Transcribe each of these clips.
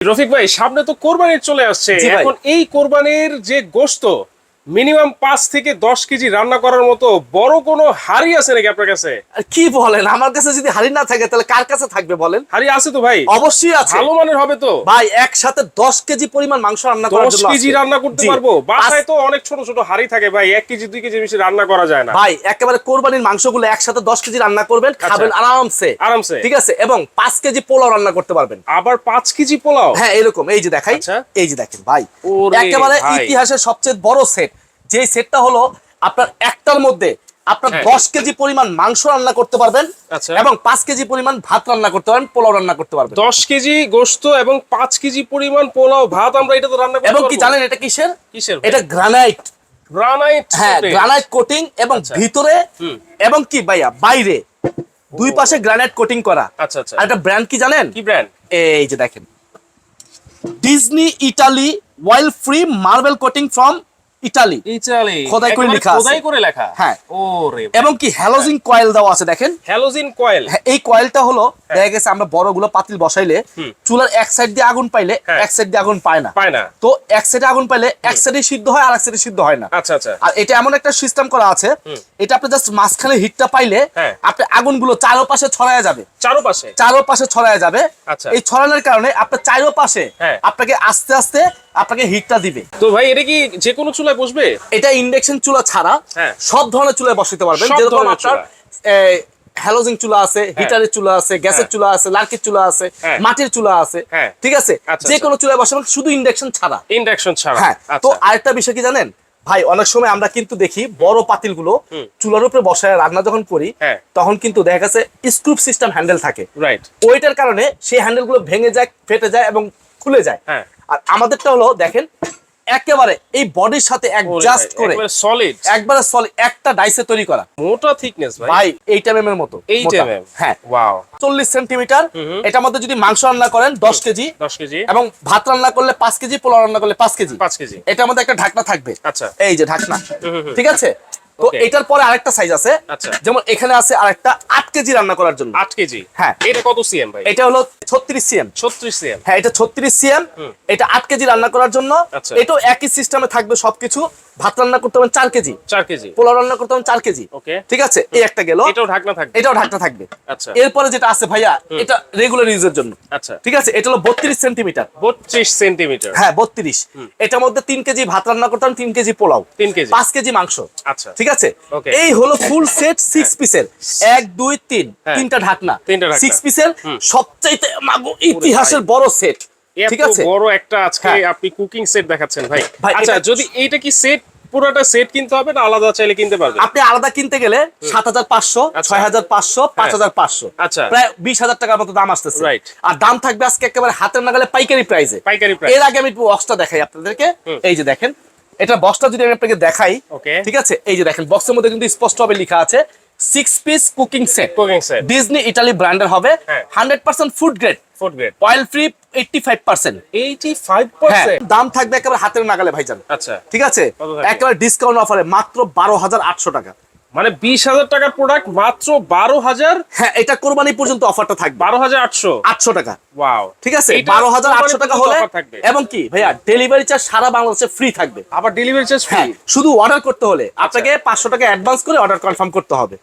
রফিক ভাই সামনে তো কোরবানির চলে আসছে। এখন এই কোরবানির যে গোস্ত মিনিমাম পাঁচ থেকে দশ কেজি রান্না করার মতো বড় কোনো হাড়ি আছে নাকি আপনার কাছে? আর কি বলেন? আমার কাছে যদি হাড়ি না থাকে তাহলে কার কাছে থাকবে বলেন? হাড়ি আছে তো ভাই। অবশ্যই আছে। ভালো মানের হবে তো। ভাই একসাথে দশ কেজি পরিমাণ মাংস রান্না করার জন্য কেজি রান্না করতে পারব? বাসায় তো অনেক ছোট ছোট হাড়ি থাকে ভাই এক কেজি দুই কেজি বেশি রান্না করা যায় না। ভাই একেবারে কোরবানির মাংসগুলো একসাথে দশ কেজি রান্না করবেন খাবেন আরামসে। আরামসে। ঠিক আছে? এবং পাঁচ কেজি পোলাও রান্না করতে পারবেন। আবার পাঁচ কেজি পোলাও? হ্যাঁ এরকম। এই যে দেখাই। আচ্ছা। এই যে দেখেন ভাই। একেবারে। ইতিহাসের সবচেয়ে বড় সেট যে সেটটা হলো আপনার একটার মধ্যে আপনার হ্যাঁ। দশ কেজি পরিমাণ মাংস রান্না করতে পারবেন আচ্ছা। এবং পাঁচ কেজি পরিমাণ ভাত রান্না করতে পারবেন পোলাও রান্না করতে পারবেন। দশ কেজি গোস্ত এবং পাঁচ কেজি পরিমাণ পোলাও ভাত আমরা এটা তো রান্না এবং কি জানেন এটা কিসের? কিসের এটা গ্রানাইট গ্রানাইট হ্যাঁ গ্রানাইট কোটিং এবং আচ্ছা। ভিতরে এবং কি ভাইয়া বাইরে। দুই পাশে গ্রানাইট কোটিং করা। আচ্ছা আচ্ছা। আর একটা ব্র্যান্ড কি জানেন? কি ব্র্যান্ড এই যে দেখেন। Disney Italy while free marble coating from Italy. Italy. খোদাই করে লেখা খোদাই করে লেখা। হ্যাঁ। ওরে এবং কি হ্যালোজিন কয়েল দেওয়া আছে দেখেন? Halogen coil. হ্যাঁ, এই কয়েলটা হলো দেখা গেছে আমরা বড়গুলো পাতিল বসাইলে চুলার এক সাইড দিয়ে আগুন পাইলে হ্যাঁ। এক সাইড দিয়ে আগুন পায় না। পায় না। তো এক সাইডে আগুন পাইলে এক সাইডে সিদ্ধ হয় আর এক সাইডে সিদ্ধ হয় না। আচ্ছা আচ্ছা। আর এটা এমন একটা সিস্টেম করা আছে এটা আপনি জাস্ট মাঝখানে হিটটা পাইলে হ্যাঁ। আপনি আগুনগুলো চারোপাশে ছড়ায় যাবে। চারোপাশে? চারোপাশে ছড়ায় যাবে। আচ্ছা। এই ছড়ানোর কারণে আপনার চারোপাশে হ্যাঁ। আপনাকে আস্তে আস্তে আপনাকে হিটটা দিবে তো ভাই এটা কি যে কোনো চুলায় বসবে এটা ইন্ডাকশন চুলা ছাড়া হ্যাঁ। সব ধরনের চুলায় বসাতে পারবেন যেরকম আপনার হ্যালোজিং চুলা আছে হিটারের চুলা আছে গ্যাসের হ্যাঁ। চুলা আছে লার্কির চুলা আছে হ্যাঁ। মাটির চুলা আছে হ্যাঁ। ঠিক আছে আচ্ছা, যে আচ্ছা। কোনো চুলায় বসাবেন শুধু ইন্ডাকশন ছাড়া ইন্ডাকশন ছাড়া হ্যাঁ তো আচ্ছা আরেকটা বিষয় কি জানেন ভাই অনেক সময় আমরা কিন্তু দেখি বড় পাতিলগুলো চুলার উপরে বসায় রান্না যখন করি হ্যাঁ। তখন কিন্তু দেখা গেছে স্ক্রুপ সিস্টেম হ্যান্ডেল থাকে রাইট ওইটার কারণে সেই হ্যান্ডেলগুলো ভেঙে যায় ফেটে যায় এবং খুলে যায় হ্যাঁ। আর আমাদেরটা হলো দেখেন একেবারে এই বডির সাথে অ্যাডজাস্ট করে সলিড একবারে সলিড একটা ডাইসে তৈরি করা। মোটা থিকনেস ভাই। ভাই এইট এম এর মতো 8 মোটা। mm হ্যাঁ। ওয়াও চল্লিশ সেন্টিমিটার এটার মধ্যে যদি মাংস রান্না করেন দশ কেজি। 10 কেজি। এবং ভাত রান্না করলে পাঁচ কেজি পোলাও রান্না করলে পাঁচ কেজি। 5 কেজি। এটার মধ্যে একটা ঢাকনা থাকবে। আচ্ছা। এই যে ঢাকনা। ঠিক আছে? তো এটার পরে আরেকটা সাইজ আছে। আচ্ছা। যেমন এখানে আছে আরেকটা আট কেজি রান্না করার জন্য। 8 কেজি? হ্যাঁ। এটা কত সিএম ভাই? এটা হলো ছত্রিশ সিএম 36 সিএম হ্যাঁ এটা ছত্রিশ সিএম এটা আট কেজি রান্না করার জন্য। আচ্ছা। এটাও একই সিস্টেমে থাকবে সবকিছু। ভাত রান্না করতে হবে চার কেজি। 4 কেজি। পোলাও রান্না করতে হবে চার কেজি। ওকে ঠিক আছে? এই একটা গেল। এটাও ঢাকনা থাকবে? এটাও ঢাকনা থাকবে। আচ্ছা। এরপরে যেটা আছে ভাইয়া এটা রেগুলার ইউজের জন্য। আচ্ছা। ঠিক আছে? এটা হলো বত্রিশ সেন্টিমিটার 32 সেন্টিমিটার হ্যাঁ বত্রিশ। এটার মধ্যে তিন কেজি ভাত রান্না করতে হবে তিন কেজি পোলাও। 3 কেজি। পাঁচ কেজি মাংস। আচ্ছা। ঠিক আছে? এই হলো ফুল সেট সিক্স পিসের এক দুই তিন। হ্যাঁ। তিনটা ঢাকনা। সিক্স পিসের সবচাইতে ইতিহাসের বড় সেট ঠিক আছে? বড় একটা আজকে হ্যাঁ। আপনি কুকিং সেট দেখাচ্ছেন ভাই। আচ্ছা যদি এইটা কি সেট পুরোটা সেট কিনতে হবে না আলাদা চাইলে কিনতে পারবে আপনি আলাদা কিনতে গেলে সাত হাজার পাঁচশো আচ্ছা। ছয় হাজার পাঁচশো পাঁচ হাজার পাঁচশো। আচ্ছা। প্রায় বিশ হাজার টাকার মতো দাম আসতেছে। Right. আর দাম থাকবে আজকে একেবারে হাতের নাগালে পাইকারি প্রাইসে পাইকারি প্রাইস এর আগে আমি বক্সটা দেখাই আপনাদেরকে। এই যে দেখেন এটা বক্সটা যদি আমি আপনাকে দেখাই ঠিক আছে? এই যে দেখেন বক্সের মধ্যে কিন্তু স্পষ্ট ভাবে লেখা আছে six piece cooking set cooking set Disney Italy ব্র্যান্ডের হবে। Hundred percent food grade food grade oil free eighty five percent 85% দাম থাকবে একেবারে হাতের নাগালে ভাইজান। আচ্ছা। ঠিক আছে? একেবারে ডিসকাউন্ট অফারে মাত্র বারো হাজার আটশো টাকা। মানে 20000 টাকার প্রোডাক্ট মাত্র 12000 হ্যাঁ এটা কোরবানি পর্যন্ত অফারটা থাকবে। 12800 আটশো। আটশো টাকা। ওয়াও ঠিক আছে? বারো হাজার আটশো টাকা হলে। এবং কি ভাইয়া ডেলিভারি চার্জ সারা বাংলাদেশে ফ্রি থাকবে। আবার ডেলিভারি চার্জ ফ্রি শুধু অর্ডার করতে হলে আপনাকে পাঁচশো টাকা অ্যাডভান্স করে অর্ডার কনফার্ম করতে হবে।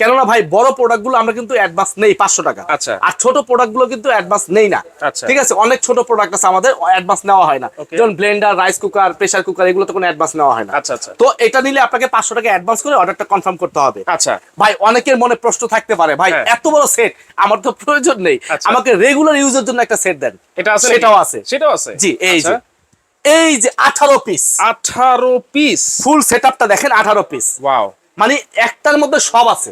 কেননা ভাই বড় প্রোডাক্টগুলো আমরা কিন্তু অ্যাডভান্স নেই পাঁচশো টাকা। আচ্ছা। আর ছোট প্রোডাক্টগুলো কিন্তু অ্যাডভান্স নেই না। আচ্ছা। ঠিক আছে? অনেক ছোট প্রোডাক্ট আছে আমাদের অ্যাডভান্স নেওয়া হয় না। যেমন blender rice cooker pressure cooker এগুলো তো কোনো অ্যাডভান্স নেওয়া হয় না। আচ্ছা, আচ্ছা। তো এটা নিলে আপনাকে পাঁচশো টাকা অ্যাডভান্স করে অর্ডারটা কনফার্ম করতে হবে। আচ্ছা। ভাই অনেকের মনে প্রশ্ন থাকতে পারে ভাই হ্যাঁ। এত বড় সেট আমার তো প্রয়োজন নেই। আচ্ছা। আমাকে রেগুলার ইউজের জন্য একটা সেট দেন। এটা আছে সেটাও আছে। সেটাও আছে? জি এই যে। আচ্ছা। এই যে আঠারো পিস 18 পিস ফুল সেটআপটা দেখেন আঠারো পিস ওয়াও মানে একটার মধ্যে সব আছে।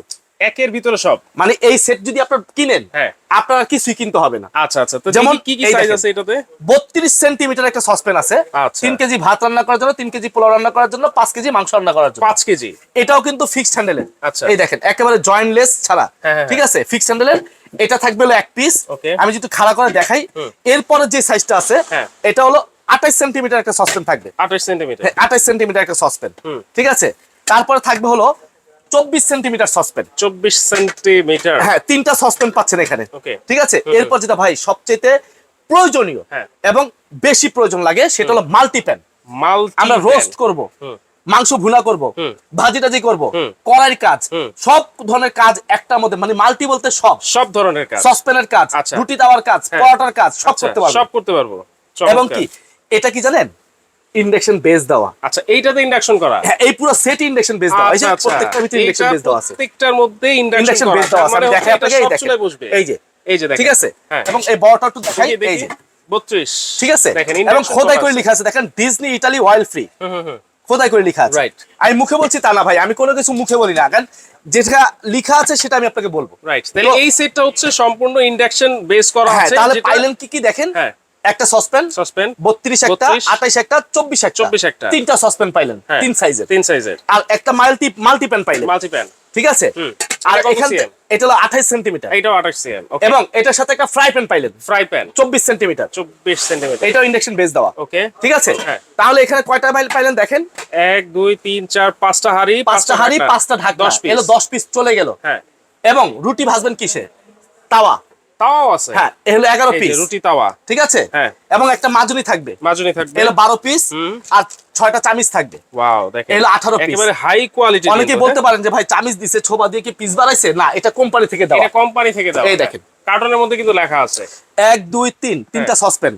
একের ভিতরে সব। মানে এই সেট যদি আপনার কিনেন হ্যাঁ। আপনার কিছুই কিনতে হবে না। আচ্ছা আচ্ছা। তো যেমন কি কি সাইজ আছে এটাতে? বত্রিশ সেন্টিমিটার একটা সসপেন আছে। আচ্ছা। তিন কেজি ভাত রান্না করার জন্য তিন কেজি পোলাও রান্না করার জন্য পাঁচ কেজি মাংস রান্না করার জন্য। 5 কেজি? এটাও কিন্তু ফিক্সড হ্যান্ডেলের আচ্ছা। এই দেখেন একেবারে জয়েন্টলেস ছাড়া। হ্যাঁ, হ্যাঁ, ঠিক আছে? ফিক্সড হ্যান্ডেলের এটা থাকবে হলো এক পিস আমি যদি খাড়া করে দেখাই এরপরে যে সাইজটা আছে হ্যাঁ। এটা হলো আঠাইশ সেন্টিমিটার একটা সসপেন থাকবে। 28 সেন্টিমিটার আঠাইশ সেন্টিমিটার একটা সসপেন ঠিক আছে? তারপরে থাকবে হলো চব্বিশ সেন্টিমিটার সসপেন 24 সেন্টিমিটার। হ্যাঁ তিনটা সসপেন পাচ্ছেন এখানে। ঠিক আছে? এরপর যেটা ভাই সবচেয়ে প্রয়োজনীয় হ্যাঁ। এবং বেশি প্রয়োজন লাগে সেটা হলো মাল্টিপ্যান আমরা রোস্ট করব মাংস ভুনা করব ভাজি টাজি করব। কড়াইয়ের কাজ সব ধরনের কাজ একটার মধ্যে মানে মাল্টি বলতে সব। সব ধরনের কাজ। সসপ্যানের কাজ আচ্ছা। রুটি তাওয়ার কাজ হ্যাঁ। পরোটার কাজ সব আচ্ছা, করতে পারব। সব করতে পারব। এবং কি? এটা কি জানেন? ইন্ডাকশন বেস দেওয়া। আচ্ছা এইটাতে ইন্ডাকশন করা। হ্যাঁ এই পুরো সেট ইন্ডাকশন বেস দেওয়া। এই যে আচ্ছা, আচ্ছা। ভিতরে ইন্ডাকশন বেস দেওয়া আছে। প্রত্যেকটার মধ্যে ইন্ডাকশন বেস দেওয়া আছে। মানে দেখাই আপনাকে এই দেখেন। এই যে এই যে দেখেন। ঠিক আছে? হ্যাঁ। এবং এই বড়টা একটু দেখাই। এই যে 32 ঠিক আছে? এবং খোদাই করে আছে। লেখা আছে। দেখেন ডিজনি ইটালি অয়েল ফ্রি হুম, হুম। খোদাই করে লেখা আছে। Right. আমি মুখে বলছি তা না ভাই আমি কোনো কিছু মুখে বলি না। কারণ যেটা লেখা আছে সেটা আমি আপনাকে বলব। রাইট তাহলে এই সেটটা হচ্ছে সম্পূর্ণ ইন্ডাকশন বেস করা হ্যাঁ আছে তাহলে পাইলেন কি কি দেখেন? হ্যাঁ। একটা সসপেন সসপেন বত্রিশ একটা 32, আঠাইশ একটা চব্বিশ একটা। 24 একটা। তিনটা সসপেন পাইলেন হ্যাঁ, তিন সাইজের। তিন সাইজের। আর একটা মাল্টি মাল্টিপ্যান পাইলেন। মাল্টিপ্যান। ঠিক আছে? আর এখান এটা হলো আঠাইশ সেন্টিমিটার। 28 সিএম ওকে এবং এটার সাথে একটা ফ্রাই প্যান পাইলেন। ফ্রাই প্যান চব্বিশ সেন্টিমিটার। 24 সেন্টিমিটার। এটাও ইন্ডাকশন বেস দেওয়া। ওকে ঠিক আছে? হ্যাঁ। তাহলে এখানে কয়টা মাইল পাইলেন দেখেন? এক দুই তিন চার পাঁচটা হাড়ি পাঁচটা হাড়ি পাঁচটা ঢাকনা। দশ পিস দশ পিস চলে গেল। হ্যাঁ। এবং রুটি ভাজবেন কিসে? তাওয়া। তাওয়াও আছে। হ্যাঁ এ হলো এগারো এই যে পিস রুটি তাওয়া। ঠিক আছে? হ্যাঁ। এবং একটা মাজুনি থাকবে। মাজুনি থাকবে। এলো বারো পিস আর ছয়টা থাকবে। ওয়াও দেখেন। এগুলো 18 piece। একেবারে হাই কোয়ালিটি অনেকে বলতে পারেন যে ভাই দিছে ছোবা দিয়ে কি পিস বাড়াইছে না এটা কোম্পানি থেকে দেওয়া। এটা কোম্পানি থেকে দাও এই দেখেন। কার্টনের মধ্যে কিন্তু লেখা আছে। এক দুই তিন তিনটা সসপ্যান.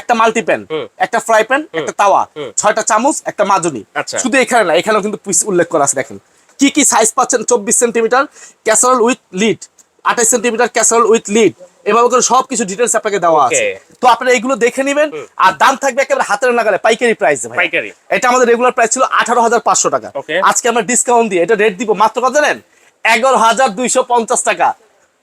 একটা মাল্টিপ্যান। একটা ফ্রাই প্যান একটা তাওয়া। ছয়টা চামচ একটা মাজুনি আচ্ছা। শুধু এখানে না এখানেও কিন্তু পিস উল্লেখ করা আছে দেখেন। কি কি সাইজ পাচ্ছেন? চব্বিশ সেন্টিমিটার ক্যাসারল উইথ লিড আঠাইশ সেন্টিমিটার ক্যাসারোল উইথ লিড এভাবে করে সবকিছু ডিটেলস আপনাকে দেওয়া আছে। তো আপনারা এগুলো দেখে নেবেন। আর দাম থাকবে একেবারে হাতের নাগালে পাইকারি প্রাইস ভাই। পাইকারি। এটা আমাদের রেগুলার প্রাইস ছিল আঠারো হাজার পাঁচশো টাকা। আজকে আমরা ডিসকাউন্ট দিয়ে এটা রেট দিব মাত্র কত জানেন? এগারো হাজার দুইশো পঞ্চাশ টাকা।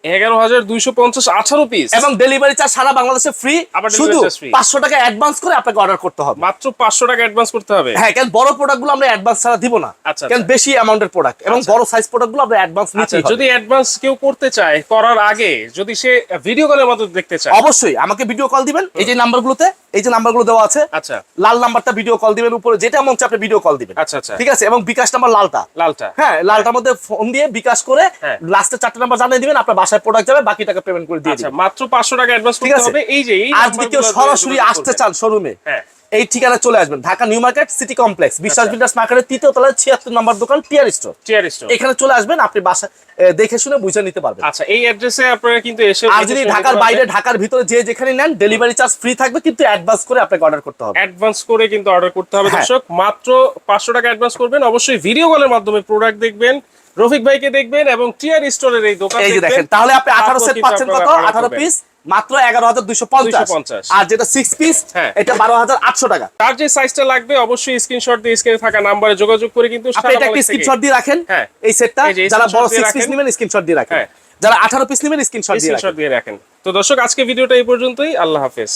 এগারো হাজার দুইশো পঞ্চাশ আঠারো পিস এবং ডেলিভারি চার্জ সারা বাংলাদেশে ফ্রি শুধু পাঁচশো টাকা অ্যাডভান্স করে আপনাকে অর্ডার করতে হবে। মাত্র পাঁচশো টাকা অ্যাডভান্স করতে হবে। হ্যাঁ কেন বড় প্রোডাক্টগুলো আমরা অ্যাডভান্স ছাড়া দিব না। আচ্ছা, কারণ বেশি অ্যামাউন্টের প্রোডাক্ট এবং বড় সাইজ প্রোডাক্টগুলো আমরা অ্যাডভান্স নিচ্ছি যদি অ্যাডভান্স কেউ করতে চায় করার আগে যদি সে ভিডিও কলের মাধ্যমে দেখতে চায়। অবশ্যই আমাকে ভিডিও কল দিবেন। এই যে নাম্বারগুলোতে এই যে নাম্বারগুলো দেওয়া আছে আচ্ছা। লাল নাম্বারটা ভিডিও কল দিবেন উপরে যেটা মন আপনি ভিডিও কল দিবেন। আচ্ছা আচ্ছা। ঠিক আছে? এবং বিকাশ নাম্বার লালটা। লালটা। হ্যাঁ লালটার মধ্যে ফোন দিয়ে বিকাশ করে হ্যাঁ। লাস্টে চারটা নাম্বার জানিয়ে দিবেন আপনার বাসায় প্রোডাক্ট যাবে বাকি টাকা পেমেন্ট করে দিয়ে আচ্ছা মাত্র পাঁচশো টাকা অ্যাডভান্স করতে হবে। এই যে এই আর যদি কেউ সরাসরি আসতে চান শোরুমে হ্যাঁ। এই ঠিকানা চলে আসবেন। Dhaka New Market City Complex. Biswas আচ্ছা। বিল্ডার্স মার্কেটের তৃতীয় তলায় ছিয়াত্তর নম্বর দোকান টিয়ার স্টোর চেয়ার স্টোর এখানে চলে আসবেন আপনি বাসা দেখে শুনে বুঝে নিতে পারবেন। আচ্ছা এই অ্যাড্রেসে আপনারা কিন্তু এসে আর যদি ঢাকার বাইরে ঢাকার ভিতরে যে যেখানে নেন ডেলিভারি চার্জ ফ্রি থাকবে কিন্তু অ্যাডভান্স করে আপনাকে অর্ডার করতে হবে। অ্যাডভান্স করে কিন্তু অর্ডার করতে হবে হ্যাঁ। দর্শক। মাত্র পাঁচশো টাকা অ্যাডভান্স করবেন। অবশ্যই ভিডিও কলের মাধ্যমে প্রোডাক্ট দেখবেন রফিক ভাইকে দেখবেন এবং টিয়ার স্টোরের এই দোকান এই। দেখেন তাহলে আপনি আঠারো সেট পাচ্ছেন কত? আঠারো পিস মাত্র এগারো হাজার দুইশো পঞ্চাশ। আর যেটা সিক্স পিস হ্যাঁ। এটা বারো হাজার আটশো টাকা। তার যে সাইজটা লাগবে অবশ্যই স্ক্রিনশট দিয়ে স্ক্রিনে থাকা নাম্বারে যোগাযোগ করে কিন্তু আপনি সারা এটা একটা স্ক্রিনশট দিয়ে রাখেন। হ্যাঁ। এই সেটটা এই যারা বড় দিয়ে সিক্স পিস নেবেন স্ক্রিনশট দিয়ে রাখেন। হ্যাঁ। যারা আঠারো পিস নেবেন স্ক্রিনশট দিয়ে রাখেন। তো দর্শক আজকে ভিডিওটা এই পর্যন্তই। আল্লাহ হাফেজ।